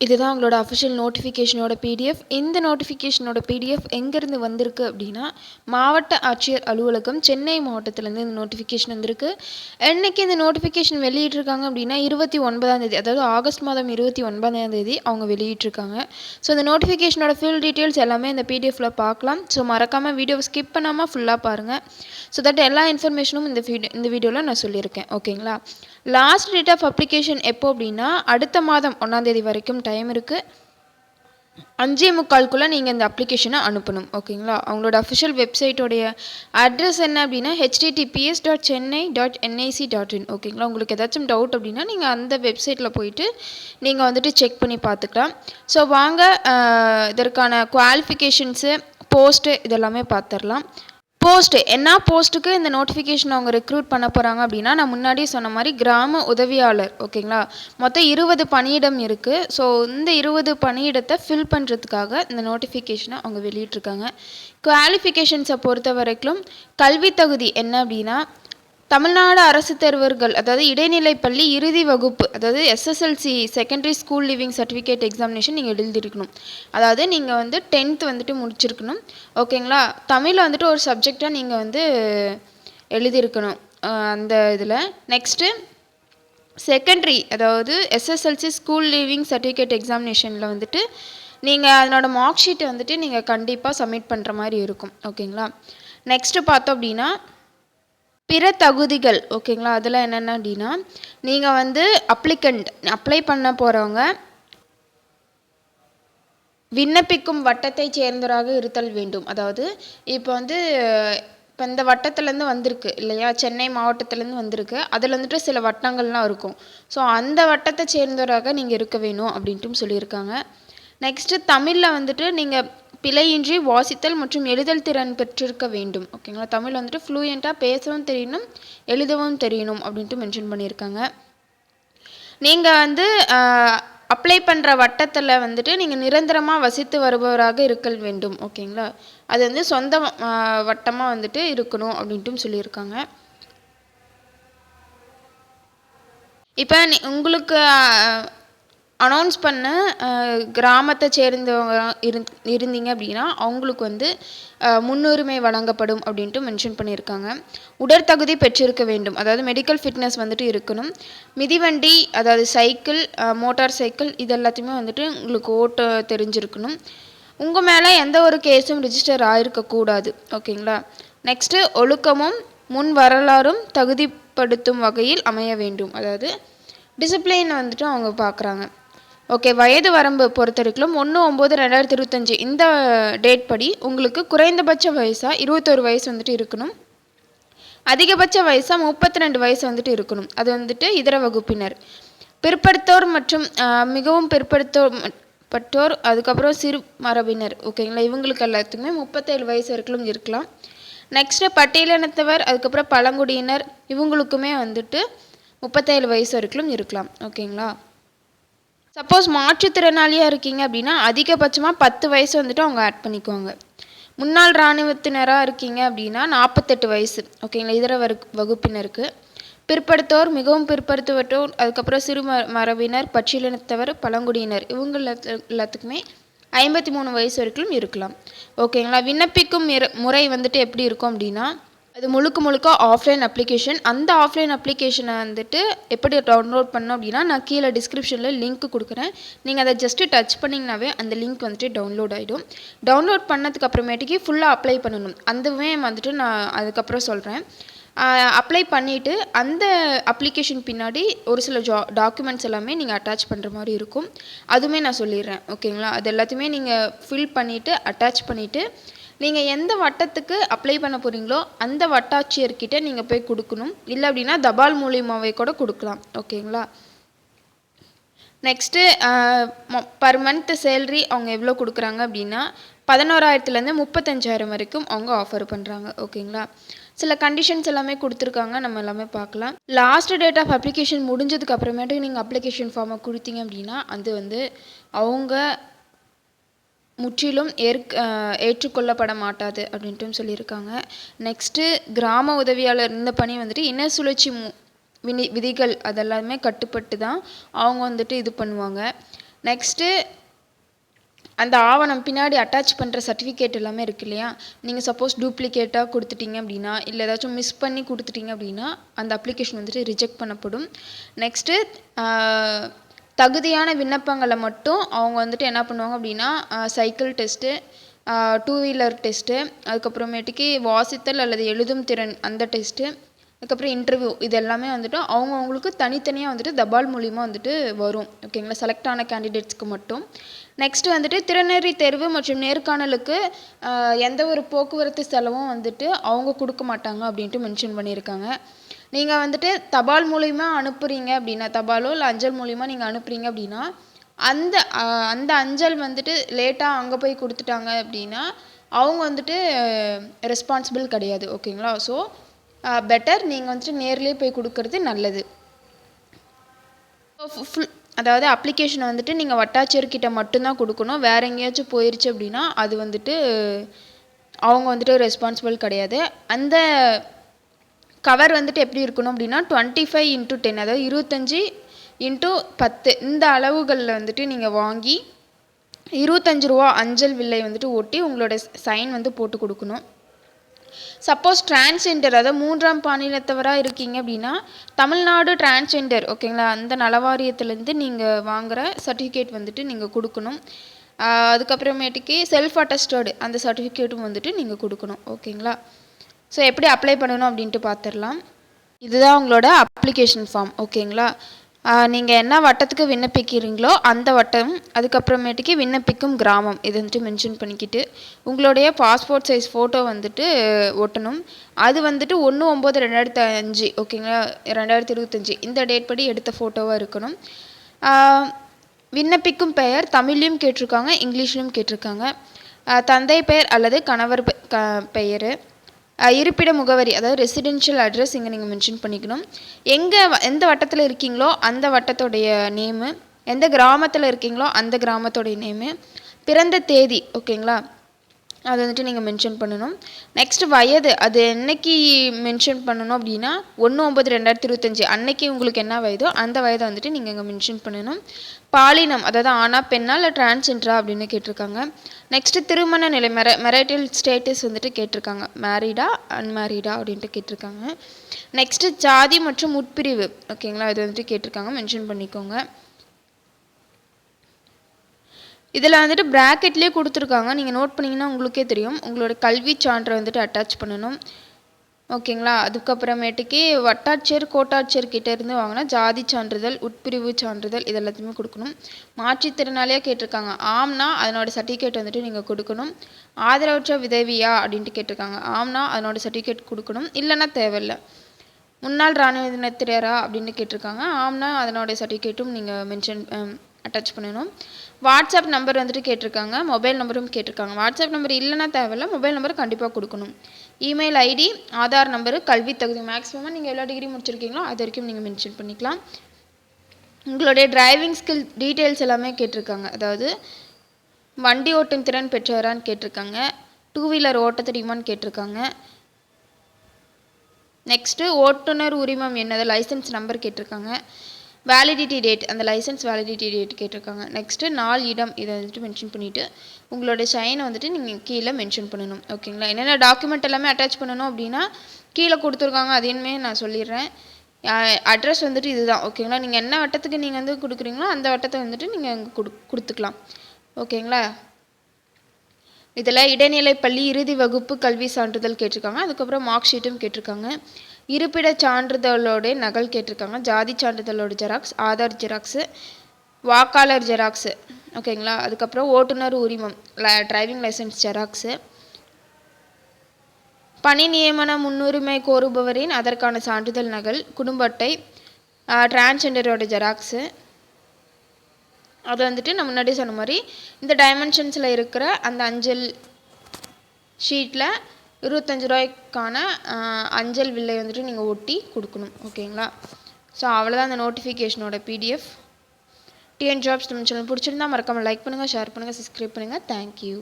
இதுதான் உங்களோட official நோட்டிஃபிகேஷனோட PDF இந்த நோட்டிஃபிகேஷனோட பிடிஎஃப் எங்கேருந்து வந்திருக்கு அப்படின்னா மாவட்ட ஆட்சியர் அலுவலகம் சென்னை மாவட்டத்திலேருந்து இந்த நோட்டிஃபிகேஷன் வந்திருக்கு. என்னைக்கு இந்த நோட்டிஃபிகேஷன் வெளியிட்டிருக்காங்க அப்படின்னா இருபத்தி ஒன்பதாம் தேதி அதாவது ஆகஸ்ட் மாதம் இருபத்தி ஒன்பதாம் தேதி அவங்க வெளியிட்டிருக்காங்க. ஸோ இந்த நோட்டிஃபிகேஷனோட ஃபுல் டீட்டெயில்ஸ் எல்லாமே இந்த பிடிஎஃப்பில் பார்க்கலாம். ஸோ மறக்காமல் வீடியோவை ஸ்கிப் பண்ணாமல் ஃபுல்லாக பாருங்கள் ஸோ தட் எல்லா இன்ஃபர்மேஷனும் இந்த வீடியோ இந்த வீடியோவில் நான் சொல்லியிருக்கேன். ஓகேங்களா லாஸ்ட் டேட் ஆஃப் அப்ளிகேஷன் எப்போ அப்படின்னா அடுத்த மாதம் ஒன்றாந்தேதி வரைக்கும் டைம் இருக்குது அஞ்சே முக்கால்குள்ளே நீங்கள் இந்த அப்ளிகேஷனை அனுப்பணும் ஓகேங்களா? அவங்களோட அஃபிஷியல் வெப்சைட்டோடைய அட்ரஸ் என்ன அப்படின்னா HTTPS dot Chennai dot NIC dot in ஓகேங்களா? உங்களுக்கு ஏதாச்சும் டவுட் அப்படின்னா நீங்கள் அந்த வெப்சைட்டில் போயிட்டு நீங்கள் வந்துட்டு செக் பண்ணி பார்த்துக்கலாம். ஸோ வாங்க இதற்கான குவாலிஃபிகேஷன்ஸு போஸ்ட்டு இதெல்லாமே பார்த்துடலாம். போஸ்ட்டு என்ன போஸ்ட்டுக்கு இந்த நோட்டிஃபிகேஷன் அவங்க ரெக்ரூட் பண்ண போகிறாங்க அப்படின்னா நான் முன்னாடியே சொன்ன மாதிரி கிராம உதவியாளர் ஓகேங்களா? மொத்தம் இருபது பணியிடம் இருக்குது ஸோ இந்த இருபது பணியிடத்தை ஃபில் பண்ணுறதுக்காக இந்த நோட்டிஃபிகேஷனை அவங்க வெளியிட்ருக்காங்க குவாலிஃபிகேஷன்ஸை பொறுத்த வரைக்கும் கல்வி தகுதி என்ன அப்படின்னா தமிழ்நாடு அரசு தேர்வர்கள் அதாவது இடைநிலை பள்ளி இறுதி வகுப்பு அதாவது SSLC secondary school leaving certificate examination நீங்கள் எழுதியிருக்கணும். அதாவது நீங்கள் வந்து டென்த் வந்துட்டு முடிச்சிருக்கணும். ஓகேங்களா தமிழில் வந்துட்டு ஒரு சப்ஜெக்டாக நீங்கள் வந்து எழுதியிருக்கணும் அந்த இதில். நெக்ஸ்ட்டு செகண்ட்ரி அதாவது எஸ்எஸ்எல்சி ஸ்கூல் லிவிங் சர்டிஃபிகேட் எக்ஸாமினேஷனில் வந்துட்டு நீங்கள் அதனோட மார்க் ஷீட்டை வந்துட்டு நீங்கள் கண்டிப்பாக சப்மிட் பண்ணுற மாதிரி இருக்கும். ஓகேங்களா நெக்ஸ்ட்டு பார்த்தோம் அப்படின்னா பிற தகுதிகள் ஓகேங்களா அதெல்லாம் என்னென்ன அப்படின்னா நீங்கள் வந்து அப்ளிகண்ட் அப்ளை பண்ண போகிறவங்க விண்ணப்பிக்கும் வட்டத்தை சேர்ந்தவராக இருத்தல் வேண்டும். அதாவது இப்போ வந்து இப்போ இந்த வட்டத்துலேருந்து வந்திருக்கு இல்லையா? சென்னை மாவட்டத்துலேருந்து வந்திருக்கு. அதில் வந்துட்டு சில வட்டங்கள்லாம் இருக்கும். ஸோ அந்த வட்டத்தை சேர்ந்தவராக நீங்கள் இருக்க வேணும் அப்படின்ட்டும் சொல்லியிருக்காங்க. நெக்ஸ்ட்டு தமிழில் வந்துட்டு நீங்கள் பிழையின்றி வாசித்தல் மற்றும் எழுதல் திறன் பெற்றிருக்க வேண்டும். ஓகேங்களா தமிழ் வந்துட்டு ஃப்ளூயண்ட்டாக பேசவும் தெரியணும் எழுதவும் தெரியணும் அப்படின்ட்டு மென்ஷன் பண்ணியிருக்காங்க. நீங்கள் வந்து அப்ளை பண்ணுற வட்டத்தில் வந்துட்டு நீங்கள் நிரந்தரமாக வசித்து வருபவராக இருக்கல் வேண்டும். ஓகேங்களா அது வந்து சொந்த வட்டமாக வந்துட்டு இருக்கணும் அப்படின்ட்டும் சொல்லியிருக்காங்க. இப்போ உங்களுக்கு அனௌன்ஸ் பண்ண கிராமத்தை சேர்ந்தவங்க இருந் இருந்தீங்க அப்படின்னா அவங்களுக்கு வந்து முன்னுரிமை வழங்கப்படும் அப்படின்ட்டு மென்ஷன் பண்ணியிருக்காங்க. உடற்தகுதி பெற்றிருக்க வேண்டும். அதாவது மெடிக்கல் ஃபிட்னஸ் வந்துட்டு இருக்கணும். மிதிவண்டி அதாவது சைக்கிள் மோட்டார் சைக்கிள் இது எல்லாத்தையுமே வந்துட்டு உங்களுக்கு ஓட்ட தெரிஞ்சிருக்கணும். உங்கள் மேலே எந்த ஒரு கேஸும் ரிஜிஸ்டர் ஆகிருக்கக்கூடாது ஓகேங்களா? நெக்ஸ்ட்டு ஒழுக்கமும் முன் வரலாறும் தகுதிப்படுத்தும் வகையில் அமைய வேண்டும். அதாவது டிசிப்ளின் வந்துட்டு அவங்க பார்க்குறாங்க ஓகே வயது வரம்பு பொறுத்த வரைக்கும் ஒன்று ஒம்பது ரெண்டாயிரத்தி இருபத்தஞ்சி இந்த டேட் படி உங்களுக்கு குறைந்தபட்ச வயசாக இருபத்தொரு வயசு வந்துட்டு இருக்கணும். அதிகபட்ச வயசாக முப்பத்தி ரெண்டு வயசு வந்துட்டு இருக்கணும். அது வந்துட்டு இதர வகுப்பினர். பிற்படுத்தோர் மற்றும் மிகவும் பிற்படுத்தோர் பட்டோர் அதுக்கப்புறம் சிறு மரபினர். ஓகேங்களா இவங்களுக்கு எல்லாத்துக்குமே முப்பத்தேழு வயசு வரைக்கும் இருக்கலாம். நெக்ஸ்ட்டு பட்டியலினத்தவர் அதுக்கப்புறம் பழங்குடியினர் இவங்களுக்குமே வந்துட்டு முப்பத்தேழு வயசு வரைக்கும் இருக்கலாம். ஓகேங்களா சப்போஸ் மாற்றுத்திறனாளியாக இருக்கீங்க அப்படின்னா அதிகபட்சமாக பத்து வயசு வந்துட்டு அவங்க ஆட் பண்ணிக்குவாங்க முன்னாள் இராணுவத்தினராக இருக்கீங்க அப்படின்னா நாற்பத்தெட்டு வயசு. ஓகேங்களா இதர வகுப்பினருக்கு. பிற்படுத்தோர் மிகவும் பிற்படுத்துவட்டோர் அதுக்கப்புறம் சிறு மரபினர் பச்சிலினத்தவர் பழங்குடியினர். இவங்க எல்லாத்துக்குமே ஐம்பத்தி மூணு வயசு வரைக்கும் இருக்கலாம். ஓகேங்களா விண்ணப்பிக்கும் முறை வந்துட்டு எப்படி இருக்கும் அப்படின்னா அது முழுக்க முழுக்க ஆஃப்லைன் அப்ளிகேஷன் அந்த ஆஃப்லைன் அப்ளிகேஷனை வந்துட்டு எப்படி டவுன்லோட் பண்ணோம் அப்படின்னா நான் கீழே டிஸ்கிரிப்ஷனில் லிங்க் கொடுக்குறேன். நீங்கள் அதை ஜஸ்ட்டு டச் பண்ணிங்கனாவே அந்த லிங்க் வந்துட்டு டவுன்லோட் ஆகிடும் டவுன்லோட் பண்ணதுக்கு அப்புறமேட்டுக்கு ஃபுல்லாக அப்ளை பண்ணணும். அந்தவே வந்துட்டு நான் அதுக்கப்புறம் சொல்கிறேன் அப்ளை பண்ணிவிட்டு அந்த அப்ளிகேஷன் பின்னாடி ஒரு சில ஜா டாக்குமெண்ட்ஸ் எல்லாமே நீங்கள் அட்டாச் பண்ணுற மாதிரி இருக்கும். அதுவுமே நான் சொல்லிடுறேன். ஓகேங்களா? அது எல்லாத்தையுமே நீங்கள் ஃபில் பண்ணிவிட்டு அட்டாச் பண்ணிவிட்டு நீங்கள் எந்த வட்டத்துக்கு அப்ளை பண்ண போகிறீங்களோ அந்த வட்டாட்சியர்கிட்ட நீங்கள் போய் கொடுக்கணும். இல்லை அப்படின்னா தபால் மூலியமாகவே கூட கொடுக்கலாம். ஓகேங்களா? நெக்ஸ்ட்டு பர் மந்த் சேல்ரி அவங்க எவ்வளோ கொடுக்குறாங்க அப்படின்னா பதினோராயிரத்துலேருந்து முப்பத்தஞ்சாயிரம் வரைக்கும் அவங்க ஆஃபர் பண்ணுறாங்க ஓகேங்களா? சில கண்டிஷன்ஸ் எல்லாமே கொடுத்துருக்காங்க. நம்ம எல்லாமே பார்க்கலாம். லாஸ்ட் டேட் ஆஃப் அப்ளிகேஷன் முடிஞ்சதுக்கு அப்புறமேட்டு நீங்கள் அப்ளிகேஷன் ஃபார்மை கொடுத்தீங்க அப்படின்னா அது வந்து அவங்க முற்றிலும் ஏற்க ஏற்றுக்கொள்ளப்பட மாட்டாது அப்படின்ட்டும் சொல்லியிருக்காங்க. நெக்ஸ்ட்டு கிராம உதவியாளர் இந்த பணி வந்துட்டு இன சுழற்சி வினி விதிகள் அதெல்லாமே கட்டுப்பட்டு தான் அவங்க வந்துட்டு இது பண்ணுவாங்க. நெக்ஸ்ட்டு அந்த ஆவணம் பின்னாடி அட்டாச் பண்ணுற சர்டிஃபிகேட் எல்லாமே இருக்கு இல்லையா? நீங்கள் சப்போஸ் டூப்ளிகேட்டாக கொடுத்துட்டீங்க அப்படின்னா இல்லை ஏதாச்சும் மிஸ் பண்ணி கொடுத்துட்டீங்க அப்படின்னா அந்த அப்ளிகேஷன் வந்துட்டு ரிஜெக்ட் பண்ணப்படும். நெக்ஸ்ட்டு தகுதியான விண்ணப்பங்களை மட்டும் அவங்க வந்துட்டு என்ன பண்ணுவாங்க அப்படின்னா cycle test two wheeler test அதுக்கப்புறமேட்டுக்கு வாசித்தல் அல்லது எழுதும் திறன் அந்த டெஸ்ட்டு அதுக்கப்புறம் இன்டர்வியூ இது எல்லாமே வந்துட்டு அவங்கவுங்களுக்கு தனித்தனியாக வந்துட்டு தபால் மூலிமா வந்துட்டு வரும். ஓகேங்களா செலக்ட் ஆன கேண்டிடேட்ஸ்க்கு மட்டும். நெக்ஸ்ட் வந்துட்டு திறனறி தேர்வு மற்றும் நேர்காணலுக்கு எந்த ஒரு போக்குவரத்து செலவும் வந்துட்டு அவங்க கொடுக்க மாட்டாங்க அப்படின்ட்டு மென்ஷன் பண்ணியிருக்காங்க. நீங்கள் வந்துட்டு தபால் மூலிமா அனுப்புகிறீங்க அப்படின்னா தபாலோ இல்லை அஞ்சல் மூலிமா நீங்கள் அனுப்புகிறீங்க அப்படின்னா அந்த அந்த அஞ்சல் வந்துட்டு லேட்டாக அங்கே போய் கொடுத்துட்டாங்க அப்படின்னா அவங்க வந்துட்டு ரெஸ்பான்சிபிள் கிடையாது ஓகேங்களா? ஸோ பெட்டர் நீங்கள் வந்துட்டு நேர்லேயே போய் கொடுக்கறது நல்லது. ஃபுல் அதாவது அப்ளிகேஷனை வந்துட்டு நீங்கள் வட்டாட்சியர்கிட்ட மட்டும்தான் கொடுக்கணும். வேறு எங்கேயாச்சும் போயிருச்சு அப்படின்னா அது வந்துட்டு அவங்க வந்துட்டு ரெஸ்பான்சிபிள் கிடையாது. அந்த கவர் வந்துட்டு எப்படி இருக்கணும் அப்படின்னா டுவெண்ட்டி ஃபைவ் இன்ட்டு டென் அதாவது இருபத்தஞ்சி இன்ட்டு பத்து. இந்த அளவுகளில் வந்துட்டு நீங்கள் வாங்கி இருபத்தஞ்சி ரூபா அஞ்சல் வில்லை வந்துட்டு ஒட்டி உங்களோட சைன் வந்து போட்டு கொடுக்கணும். சப்போஸ் டிரான்ஸ்ஜெண்டர் அதாவது மூன்றாம் பாலினத்தவராக இருக்கீங்க அப்படின்னா தமிழ்நாடு டிரான்ஸ்ஜெண்டர் ஓகேங்களா? அந்த நலவாரியத்துலேருந்து நீங்கள் வாங்குகிற சர்டிஃபிகேட் வந்துட்டு நீங்கள் கொடுக்கணும். அதுக்கப்புறமேட்டுக்கு செல்ஃப் அட்டஸ்டடு அந்த சர்டிஃபிகேட்டும் வந்துட்டு நீங்கள் கொடுக்கணும் ஓகேங்களா? ஸோ எப்படி அப்ளை பண்ணணும் அப்படின்ட்டு பார்த்துடலாம் இதுதான் உங்களோட அப்ளிகேஷன் ஃபார்ம் ஓகேங்களா நீங்கள் என்ன வட்டத்துக்கு விண்ணப்பிக்கிறீங்களோ அந்த வட்டம் அதுக்கப்புறமேட்டுக்கு விண்ணப்பிக்கும் கிராமம் இது வந்துட்டு மென்ஷன் பண்ணிக்கிட்டு உங்களுடைய பாஸ்போர்ட் சைஸ் ஃபோட்டோ வந்துட்டு ஒட்டணும். அது வந்துட்டு ஒன்று ஒம்பது ரெண்டாயிரத்தி அஞ்சு ஓகேங்களா ரெண்டாயிரத்தி இருபத்தஞ்சி இந்த டேட் படி எடுத்த ஃபோட்டோவாக இருக்கணும். விண்ணப்பிக்கும் பெயர் தமிழ்லையும் கேட்டிருக்காங்க இங்கிலீஷ்லையும் கேட்டிருக்காங்க. தந்தை பெயர் அல்லது கணவர் பெயர். இருப்பிட முகவரி அதாவது ரெசிடென்ஷியல் அட்ரஸ் இங்கே நீங்கள் மென்ஷன் பண்ணிக்கணும். எங்கே எந்த வட்டத்தில் இருக்கீங்களோ அந்த வட்டத்துடைய நேமு எந்த கிராமத்தில் இருக்கீங்களோ அந்த கிராமத்துடைய நேமு பிறந்த தேதி ஓகேங்களா அது வந்துட்டு நீங்கள் மென்ஷன் பண்ணணும். நெக்ஸ்ட் வயது அது என்னைக்கு மென்ஷன் பண்ணணும் அப்படின்னா ஒன்று ஒம்பது ரெண்டாயிரத்தி இருபத்தஞ்சி. அன்னைக்கு உங்களுக்கு என்ன வயதோ அந்த வயதை வந்துட்டு நீங்கள் இங்கே மென்ஷன் பண்ணணும். பாலினம் அதாவது ஆனா பெண்ணா இல்லை டிரான்ஸ்ஜென்டரா அப்படின்னு கேட்டிருக்காங்க. நெக்ஸ்ட்டு திருமண நிலை மெர மெரைட்டல் ஸ்டேட்டஸ் வந்துட்டு கேட்டிருக்காங்க. மேரீடா அன்மேரீடா அப்படின்ட்டு கேட்டிருக்காங்க. நெக்ஸ்ட்டு ஜாதி மற்றும் உட்பிரிவு ஓகேங்களா இது வந்துட்டு கேட்டிருக்காங்க மென்ஷன் பண்ணிக்கோங்க. இதில் வந்துட்டு ப்ராக்கெட்லேயே கொடுத்துருக்காங்க. நீங்கள் நோட் பண்ணிங்கன்னா உங்களுக்கே தெரியும். உங்களோட கல்வி சான்றை வந்துட்டு அட்டாச் பண்ணணும். ஓகேங்களா? அதுக்கப்புறமேட்டுக்கு வட்டாட்சியர் கோட்டாட்சியர் கிட்டேருந்து வாங்கினா ஜாதி சான்றிதழ் உட்பிரிவு சான்றிதழ் இது எல்லாத்தையுமே கொடுக்கணும். மாற்றுத்திறனாளியாக கேட்டிருக்காங்க. ஆம்னா அதனோட சர்டிஃபிகேட் வந்துட்டு நீங்கள் கொடுக்கணும். ஆதரவற்ற விதவியா அப்படின்ட்டு கேட்டிருக்காங்க. ஆம்னா அதனோட சர்டிஃபிகேட் கொடுக்கணும். இல்லைன்னா தேவையில்லை. முன்னாள் இராணுவத்தினத்தினரா அப்படின்னு கேட்டிருக்காங்க. ஆம்னா அதனோட சர்டிஃபிகேட்டும் நீங்கள் மென்ஷன் அட்டாச் பண்ணணும். வாட்ஸ்அப் நம்பர் வந்துட்டு கேட்டிருக்காங்க மொபைல் நம்பரும் கேட்டிருக்காங்க. வாட்ஸ்அப் நம்பர் இல்லைன்னா தேவையில்ல மொபைல் நம்பர் கண்டிப்பாக கொடுக்கணும். இமெயில் ஐடி ஆதார் நம்பரு கல்வி தகுதி. மேக்ஸிமமாக நீங்கள் எவ்வளோ டிகிரி முடிச்சிருக்கீங்களோ அது வரைக்கும் நீங்கள் மென்ஷன் பண்ணிக்கலாம். உங்களுடைய டிரைவிங் ஸ்கில் டீட்டெயில்ஸ் எல்லாமே கேட்டிருக்காங்க. அதாவது வண்டி ஓட்டும் திறன் பெற்றவரான்னு கேட்டிருக்காங்க. டூ வீலர் ஓட்ட தெரியுமான்னு கேட்டிருக்காங்க. நெக்ஸ்ட்டு ஓட்டுநர் உரிமம் என்னது? லைசன்ஸ் நம்பர் கேட்டிருக்காங்க. வேலிடிட்டி டேட் அந்த லைசன்ஸ் வேலிடிட்டி டேட் கேட்டிருக்காங்க. நெக்ஸ்ட்டு நாள் இடம் இதை வந்துட்டு மென்ஷன் பண்ணிவிட்டு உங்களோட சைனை வந்துட்டு நீங்கள் கீழே மென்ஷன் பண்ணணும். ஓகேங்களா என்னென்ன டாக்குமெண்ட் எல்லாமே அட்டாச் பண்ணணும் அப்படின்னா கீழே கொடுத்துருக்காங்க அதையுமே நான் சொல்லிடுறேன். அட்ரஸ் வந்துட்டு இதுதான். ஓகேங்களா நீங்கள் என்ன வட்டத்துக்கு நீங்கள் வந்து கொடுக்குறீங்களோ அந்த வட்டத்தை வந்துட்டு நீங்கள் அங்கே கொடு கொடுத்துக்கலாம். ஓகேங்களா இதில் இடைநிலை பள்ளி இறுதி வகுப்பு கல்வி சான்றிதழ் கேட்டிருக்காங்க. அதுக்கப்புறம் மார்க் ஷீட்டும் கேட்டிருக்காங்க. இருப்பிட சான்றிதழோட நகல் கேட்டிருக்காங்க. ஜாதி சான்றிதழோட ஜெராக்ஸ் ஆதார் ஜெராக்ஸு வாக்காளர் ஜெராக்ஸு. ஓகேங்களா? அதுக்கப்புறம் ஓட்டுநர் உரிமம் டிரைவிங் லைசன்ஸ் ஜெராக்ஸு. பணி நியமன முன்னுரிமை கோருபவரின் அதற்கான சான்றிதழ் நகல் குடும்ப அட்டை டிரான்ஸ்ஜெண்டரோட ஜெராக்ஸு. அது வந்துட்டு நான் முன்னாடி சொன்ன மாதிரி இந்த டைமென்ஷன்ஸில் இருக்கிற அந்த அஞ்சல் ஷீட்டில் இருபத்தஞ்சி ரூபாய்க்கான அஞ்சல் வில்லை வந்துட்டு நீங்கள் ஒட்டி கொடுக்கணும். ஓகேங்களா? ஸோ அவ்வளோதான் அந்த நோட்டிஃபிகேஷனோட பிடிஎஃப் டிஎன் ஜாப்ஸ் நம்ம சேனல் பிடிச்சிருந்தா மறக்காமல் லைக் பண்ணுங்கள் ஷேர் பண்ணுங்கள் சப்ஸ்கிரைப் பண்ணுங்கள் தேங்க்யூ